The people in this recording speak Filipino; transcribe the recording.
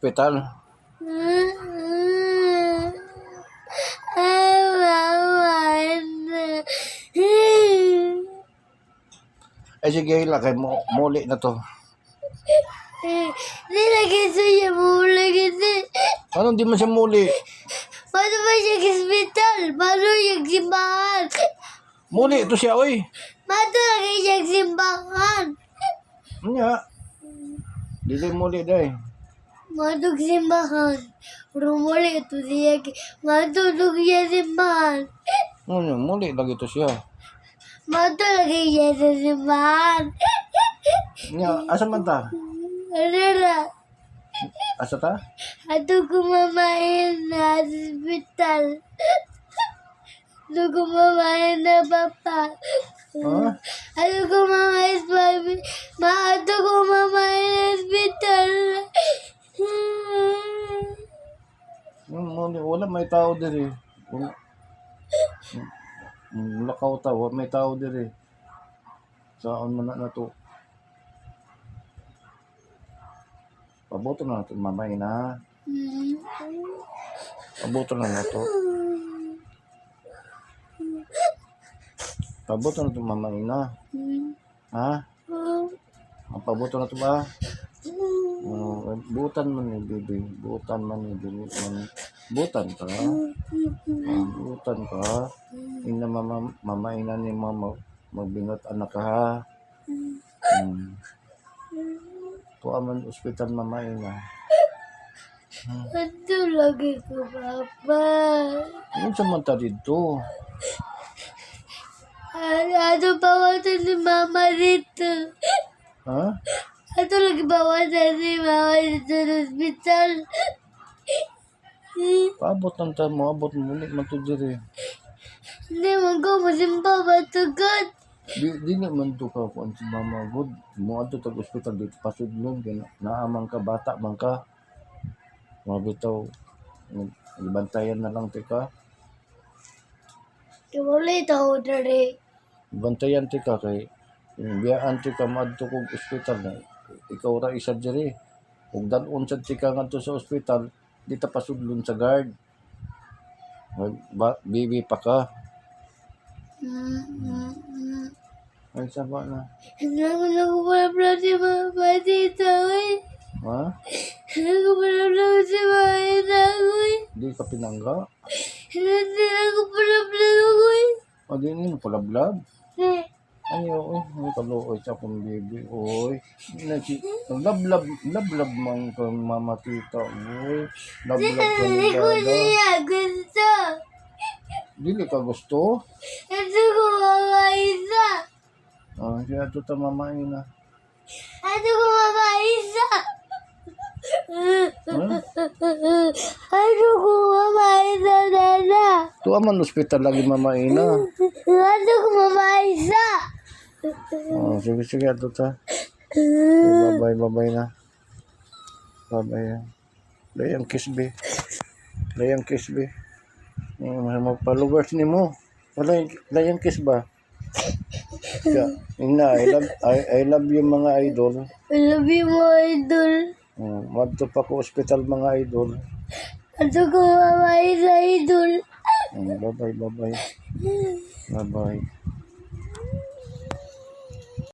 ospital. Ay. Ay sige, lakay mo, muli na to. Nilagay siya mo kasi. Anong di man siya muli? Paano ba siya hospital? Paano yung simbahan? Muli ito siya, oy. Paano lagi siya simbahan? Ano nga? Dili muli day. Matug simbahan. Rumuli ito siya. Matulog siya simbahan. Ano, muli lagi ito siya. Matulog siya sa simbahan. Nga, asa man ta? Ano na? Asa ta? Ato kumamain na hospital. Ato kumamain na papa. Ha? Ato kumamain sa mami. Ma, ato kumamain na hospital. Wala may tao diri. Wala. Mm, Lakaw ta, wala may tao diri. Saan man na na to? Paboto na natin mamay na. Paboto na na to. Paboto na to mamay na. Ha? Ang paboto na to ba? Oh, butan man ni bibi. Butan man ni bibi. Butan ka. Butan ka. Ina mama, mamay na ni mama. Magbingot anak ka ha. Hmm. Tuwa man ospital mamay na. Ato lagi ko papa. Ano sa mata dito? Ato bawasan si mama dito. Ha? Ato lagi bawasan si mama dito sa hospital. Paabot ng ta mo, abot mo ulit man to diri. Hindi man ko masimba matugod. Di, di na man to ka kung si mama good. Mo adto tag ospital dito pasudlon kay na- naamang ka bata man ka. Mabitaw. Ibantayan na lang ti ka. Wala ito dari. Bantayan ti ka kay biyaan ti ka madto kog ospital na ikaw ra isa diri. Ug dan-on sad ti ka ngadto sa ospital, di ta pasudlon sa guard. Ba, bibi pa ka. Ay sama na. Hindi ko na kumapala si mama dito eh. Ha? Hindi ko kumapala si dito eh. Di ka pinangga? Hindi ko kumapala ko eh. O di ni palablab. Ayo, oy, may kaluoy sa akong baby, oy. Nasi, lablab, lablab man ka mama tita, oy. Lablab ka ni dada. siya gusto. Dili ka gusto? Ito ko mama isa. Ah, kaya ito ta mama ina. Ito ko mama isa. Ito ko mama isa dada. Tuwa man ospital lagi mama ina. Ito ko mama isa. Oh, sige, sige, ito ta. Bye-bye, bye-bye na. Bye-bye na. Layang kiss, be. Layang kiss, be. Mga followers ni mo. Wala, layang kiss ba? Yeah. Ina, I love, I, I love you mga idol. I love you mo idol. Hmm, madto pa ko ospital mga idol. Ito ko isa idol. Hmm, bye-bye, bye-bye. Bye-bye.